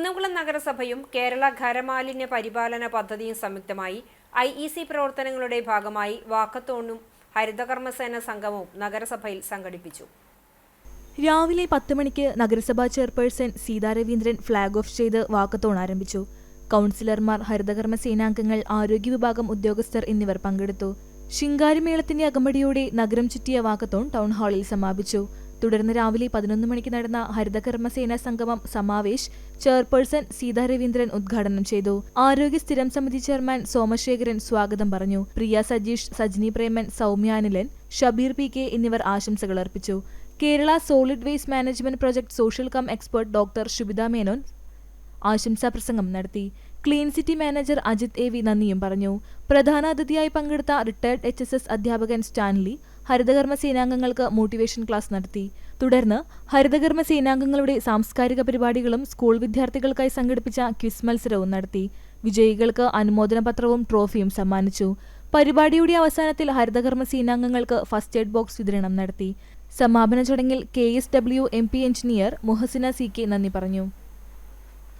കുന്നംകുളം നഗരസഭയും കേരള ഖരമാലിന്യ പരിപാലന പദ്ധതിയും സംയുക്തമായി ഐ ഇ സി പ്രവർത്തനങ്ങളുടെ ഭാഗമായി വാക്കത്തോണും ഹരിതകർമ്മസേന സംഗമവും നഗരസഭയിൽ സംഘടിപ്പിച്ചു. രാവിലെ പത്ത് മണിക്ക് നഗരസഭാ ചെയർപേഴ്സൺ സീതാരവീന്ദ്രൻ ഫ്ളാഗ് ഓഫ് ചെയ്ത് വാക്കത്തോൺ ആരംഭിച്ചു. കൗൺസിലർമാർ ഹരിതകർമ്മ സേനാംഗങ്ങൾ ആരോഗ്യ വിഭാഗം ഉദ്യോഗസ്ഥർ എന്നിവർ പങ്കെടുത്തു. ശിങ്കാരിമേളത്തിന്റെ അകമ്പടിയോടെ നഗരം ചുറ്റിയ വാക്കത്തോൺ ടൗൺ ഹാളിൽ സമാപിച്ചു. തുടർന്ന് രാവിലെ പതിനൊന്ന് മണിക്ക് നടന്ന ഹരിതകർമ്മസേന സംഗമം സമാവേശ് ചെയർപേഴ്സൺ സീതാ രവീന്ദ്രൻ ഉദ്ഘാടനം ചെയ്തു. ആരോഗ്യ സ്ഥിരം സമിതി ചെയർമാൻ സോമശേഖരൻ സ്വാഗതം പറഞ്ഞു. പ്രിയ സജീഷ് സജ്നി പ്രേമൻ സൗമ്യാനിലൻ ഷബീർ പി കെ എന്നിവർ ആശംസകൾ അർപ്പിച്ചു. Kerala solid waste management project social cum expert doctor Subhitha Menon ആശംസാ പ്രസംഗം നടത്തി. Clean city manager Ajith A V നന്ദിയും പറഞ്ഞു. പ്രധാന അതിഥിയായി പങ്കെടുത്ത റിട്ടയർഡ് എച്ച് അധ്യാപകൻ സ്റ്റാൻലി ഹരിതകർമ്മ സേനാംഗങ്ങൾക്ക് മോട്ടിവേഷൻ ക്ലാസ് നടത്തി. തുടർന്ന് ഹരിതകർമ്മ സേനാംഗങ്ങളുടെ സാംസ്കാരിക പരിപാടികളും സ്കൂൾ വിദ്യാർത്ഥികൾക്കായി സംഘടിപ്പിച്ച ക്വിസ് മത്സരവും നടത്തി. വിജയികൾക്ക് അനുമോദന പത്രവും ട്രോഫിയും സമ്മാനിച്ചു. പരിപാടിയുടെ അവസാനത്തിൽ ഹരിതകർമ്മ സേനാംഗങ്ങൾക്ക് ഫസ്റ്റ് എയ്ഡ് ബോക്സ് വിതരണം നടത്തി. സമാപന ചടങ്ങിൽ K S W M P engineer Muhasina C K നന്ദി പറഞ്ഞു.